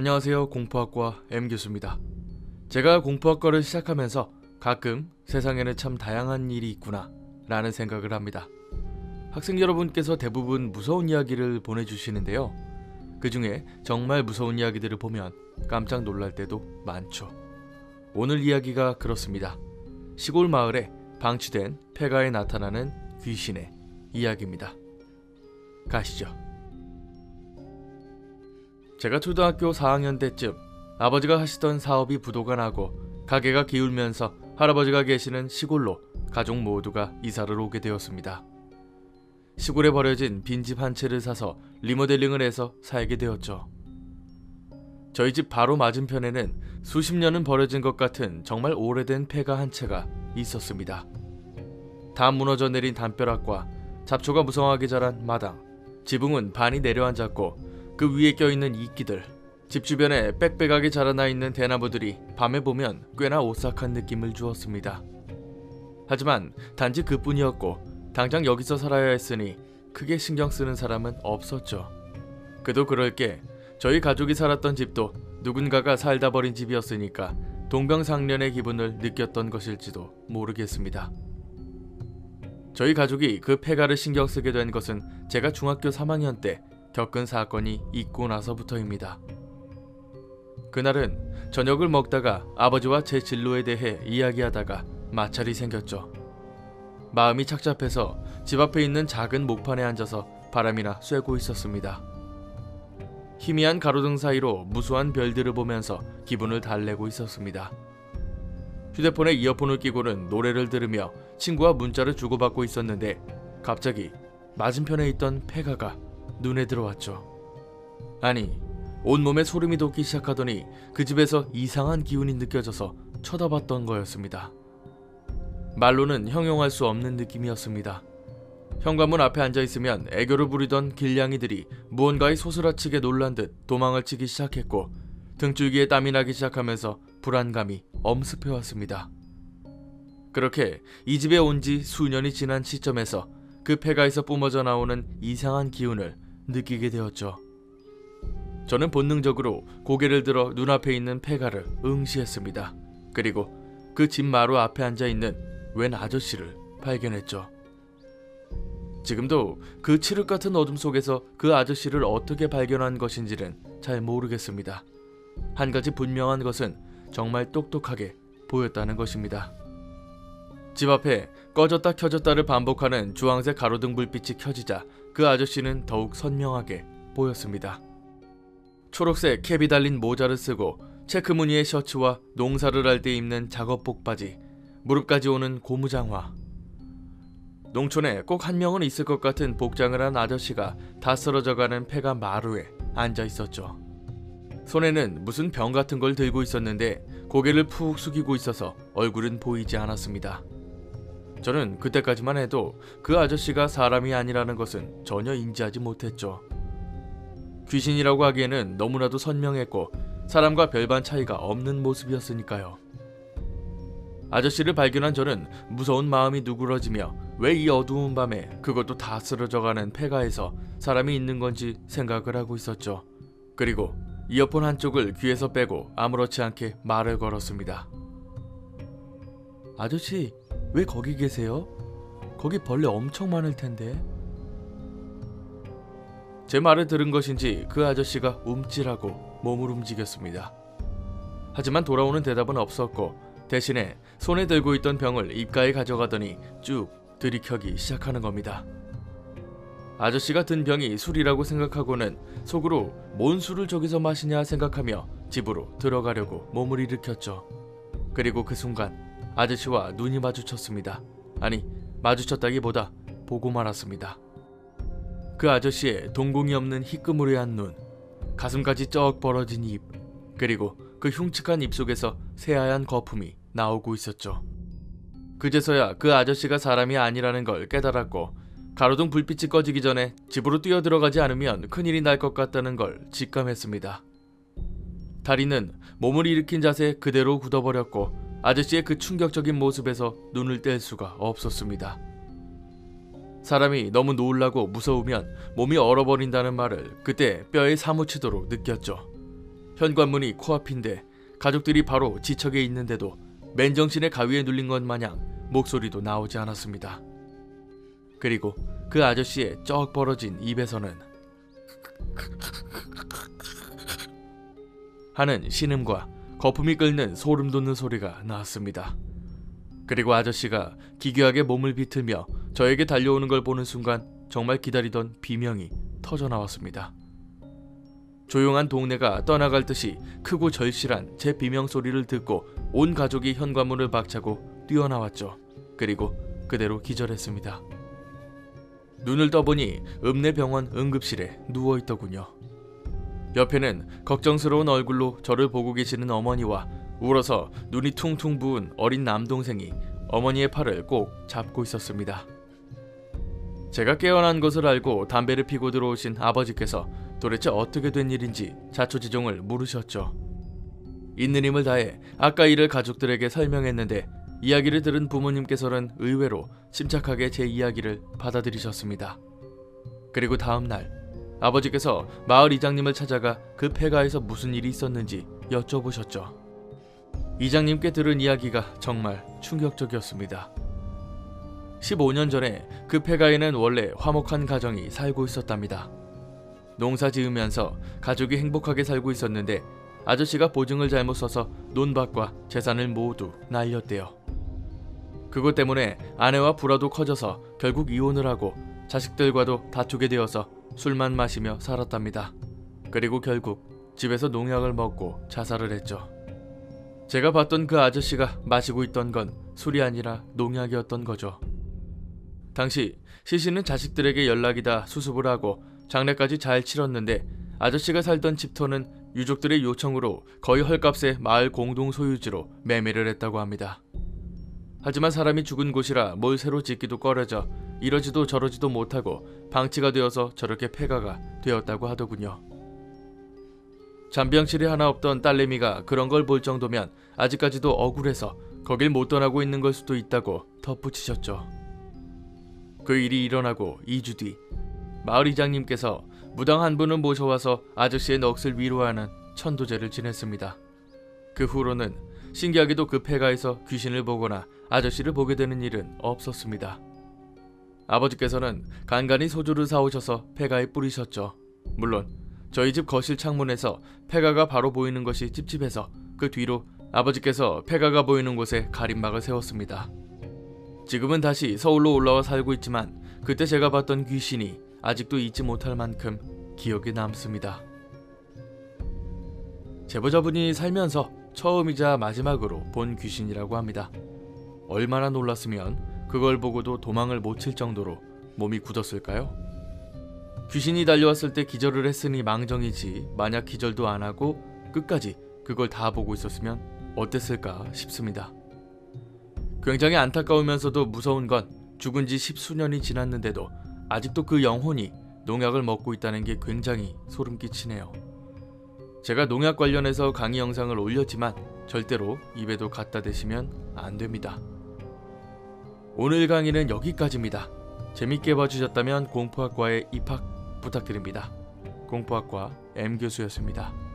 안녕하세요. 공포학과 M 교수입니다. 제가 공포학과를 시작하면서 가끔 세상에는 참 다양한 일이 있구나 라는 생각을 합니다. 학생 여러분께서 대부분 무서운 이야기를 보내주시는데요. 그 중에 정말 무서운 이야기들을 보면 깜짝 놀랄 때도 많죠. 오늘 이야기가 그렇습니다. 시골 마을에 방치된 폐가에 나타나는 귀신의 이야기입니다. 가시죠. 제가 초등학교 4학년 때쯤 아버지가 하시던 사업이 부도가 나고 가게가 기울면서 할아버지가 계시는 시골로 가족 모두가 이사를 오게 되었습니다. 시골에 버려진 빈집 한 채를 사서 리모델링을 해서 살게 되었죠. 저희 집 바로 맞은편에는 수십 년은 버려진 것 같은 정말 오래된 폐가 한 채가 있었습니다. 다 무너져 내린 담벼락과 잡초가 무성하게 자란 마당, 지붕은 반이 내려앉았고 그 위에 껴있는 이끼들, 집 주변에 빽빽하게 자라나 있는 대나무들이 밤에 보면 꽤나 오싹한 느낌을 주었습니다. 하지만 단지 그뿐이었고 당장 여기서 살아야 했으니 크게 신경 쓰는 사람은 없었죠. 그도 그럴 게 저희 가족이 살았던 집도 누군가가 살다 버린 집이었으니까 동병상련의 기분을 느꼈던 것일지도 모르겠습니다. 저희 가족이 그 폐가를 신경 쓰게 된 것은 제가 중학교 3학년 때 겪은 사건이 있고 나서부터입니다. 그날은 저녁을 먹다가 아버지와 제 진로에 대해 이야기하다가 마찰이 생겼죠. 마음이 착잡해서 집 앞에 있는 작은 목판에 앉아서 바람이나 쐬고 있었습니다. 희미한 가로등 사이로 무수한 별들을 보면서 기분을 달래고 있었습니다. 휴대폰에 이어폰을 끼고는 노래를 들으며 친구와 문자를 주고받고 있었는데 갑자기 맞은편에 있던 폐가가 눈에 들어왔죠. 아니, 온몸에 소름이 돋기 시작하더니 그 집에서 이상한 기운이 느껴져서 쳐다봤던 거였습니다. 말로는 형용할 수 없는 느낌이었습니다. 현관문 앞에 앉아 있으면 애교를 부리던 길냥이들이 무언가에 소스라치게 놀란 듯 도망을 치기 시작했고 등줄기에 땀이 나기 시작하면서 불안감이 엄습해 왔습니다. 그렇게 이 집에 온 지 수년이 지난 시점에서 그 폐가에서 뿜어져 나오는 이상한 기운을 느끼게 되었죠. 저는 본능적으로 고개를 들어 눈앞에 있는 폐가를 응시했습니다. 그리고 그 집 마루 앞에 앉아 있는 웬 아저씨를 발견했죠. 지금도 그 칠흑 같은 어둠 속에서 그 아저씨를 어떻게 발견한 것인지는 잘 모르겠습니다. 한 가지 분명한 것은 정말 똑똑하게 보였다는 것입니다. 집 앞에 꺼졌다 켜졌다를 반복하는 주황색 가로등 불빛이 켜지자 그 아저씨는 더욱 선명하게 보였습니다. 초록색 캡이 달린 모자를 쓰고 체크 무늬의 셔츠와 농사를 할 때 입는 작업복 바지, 무릎까지 오는 고무장화. 농촌에 꼭 한 명은 있을 것 같은 복장을 한 아저씨가 다 쓰러져가는 폐가 마루에 앉아 있었죠. 손에는 무슨 병 같은 걸 들고 있었는데 고개를 푹 숙이고 있어서 얼굴은 보이지 않았습니다. 저는 그때까지만 해도 그 아저씨가 사람이 아니라는 것은 전혀 인지하지 못했죠. 귀신이라고 하기에는 너무나도 선명했고 사람과 별반 차이가 없는 모습이었으니까요. 아저씨를 발견한 저는 무서운 마음이 누그러지며 왜 이 어두운 밤에 그것도 다 쓰러져가는 폐가에서 사람이 있는 건지 생각을 하고 있었죠. 그리고 이어폰 한쪽을 귀에서 빼고 아무렇지 않게 말을 걸었습니다. 아저씨, 왜 거기 계세요? 거기 벌레 엄청 많을 텐데. 제 말을 들은 것인지 그 아저씨가 움찔하고 몸을 움직였습니다. 하지만 돌아오는 대답은 없었고 대신에 손에 들고 있던 병을 입가에 가져가더니 쭉 들이켜기 시작하는 겁니다. 아저씨가 든 병이 술이라고 생각하고는 속으로 뭔 술을 저기서 마시냐 생각하며 집으로 들어가려고 몸을 일으켰죠. 그리고 그 순간 아저씨와 눈이 마주쳤습니다. 아니, 마주쳤다기보다 보고 말았습니다. 그 아저씨의 동공이 없는 희끄무레한 눈, 가슴까지 쩍 벌어진 입, 그리고 그 흉측한 입 속에서 새하얀 거품이 나오고 있었죠. 그제서야 그 아저씨가 사람이 아니라는 걸 깨달았고 가로등 불빛이 꺼지기 전에 집으로 뛰어 들어가지 않으면 큰일이 날 것 같다는 걸 직감했습니다. 다리는 몸을 일으킨 자세 그대로 굳어버렸고 아저씨의 그 충격적인 모습에서 눈을 뗄 수가 없었습니다. 사람이 너무 놀라고 무서우면 몸이 얼어버린다는 말을 그때 뼈에 사무치도록 느꼈죠. 현관문이 코앞인데 가족들이 바로 지척에 있는데도 맨정신에 가위에 눌린 것 마냥 목소리도 나오지 않았습니다. 그리고 그 아저씨의 쩍 벌어진 입에서는 하는 신음과 거품이 끓는 소름 돋는 소리가 나왔습니다. 그리고 아저씨가 기괴하게 몸을 비틀며 저에게 달려오는 걸 보는 순간 정말 기다리던 비명이 터져 나왔습니다. 조용한 동네가 떠나갈 듯이 크고 절실한 제 비명 소리를 듣고 온 가족이 현관문을 박차고 뛰어나왔죠. 그리고 그대로 기절했습니다. 눈을 떠보니 읍내 병원 응급실에 누워 있더군요. 옆에는 걱정스러운 얼굴로 저를 보고 계시는 어머니와 울어서 눈이 퉁퉁 부은 어린 남동생이 어머니의 팔을 꼭 잡고 있었습니다. 제가 깨어난 것을 알고 담배를 피고 들어오신 아버지께서 도대체 어떻게 된 일인지 자초지종을 물으셨죠. 있는 힘을 다해 아까 일을 가족들에게 설명했는데 이야기를 들은 부모님께서는 의외로 침착하게 제 이야기를 받아들이셨습니다. 그리고 다음 날 아버지께서 마을 이장님을 찾아가 그 폐가에서 무슨 일이 있었는지 여쭤보셨죠. 이장님께 들은 이야기가 정말 충격적이었습니다. 15년 전에 그 폐가에는 원래 화목한 가정이 살고 있었답니다. 농사 지으면서 가족이 행복하게 살고 있었는데 아저씨가 보증을 잘못 써서 논밭과 재산을 모두 날렸대요. 그것 때문에 아내와 불화도 커져서 결국 이혼을 하고 자식들과도 다투게 되어서 술만 마시며 살았답니다. 그리고 결국 집에서 농약을 먹고 자살을 했죠. 제가 봤던 그 아저씨가 마시고 있던 건 술이 아니라 농약이었던 거죠. 당시 시신은 자식들에게 연락이다 수습을 하고 장례까지 잘 치렀는데 아저씨가 살던 집터는 유족들의 요청으로 거의 헐값에 마을 공동 소유지로 매매를 했다고 합니다. 하지만 사람이 죽은 곳이라 뭘 새로 짓기도 꺼려져 이러지도 저러지도 못하고 방치가 되어서 저렇게 폐가가 되었다고 하더군요. 잔병실이 하나 없던 딸내미가 그런 걸 볼 정도면 아직까지도 억울해서 거길 못 떠나고 있는 걸 수도 있다고 덧붙이셨죠. 그 일이 일어나고 2주 뒤 마을 이장님께서 무당 한 분을 모셔와서 아저씨의 넋을 위로하는 천도제를 지냈습니다. 그 후로는 신기하게도 그 폐가에서 귀신을 보거나 아저씨를 보게 되는 일은 없었습니다. 아버지께서는 간간히 소주를 사오셔서 폐가에 뿌리셨죠. 물론 저희 집 거실 창문에서 폐가가 바로 보이는 것이 찝찝해서 그 뒤로 아버지께서 폐가가 보이는 곳에 가림막을 세웠습니다. 지금은 다시 서울로 올라와 살고 있지만 그때 제가 봤던 귀신이 아직도 잊지 못할 만큼 기억에 남습니다. 제보자분이 살면서 처음이자 마지막으로 본 귀신이라고 합니다. 얼마나 놀랐으면 그걸 보고도 도망을 못 칠 정도로 몸이 굳었을까요? 귀신이 달려왔을 때 기절을 했으니 망정이지 만약 기절도 안 하고 끝까지 그걸 다 보고 있었으면 어땠을까 싶습니다. 굉장히 안타까우면서도 무서운 건 죽은 지 십수년이 지났는데도 아직도 그 영혼이 농약을 먹고 있다는 게 굉장히 소름 끼치네요. 제가 농약 관련해서 강의 영상을 올렸지만 절대로 입에도 갖다 대시면 안 됩니다. 오늘 강의는 여기까지입니다. 재밌게 봐주셨다면 공포학과에 입학 부탁드립니다. 공포학과 M 교수였습니다.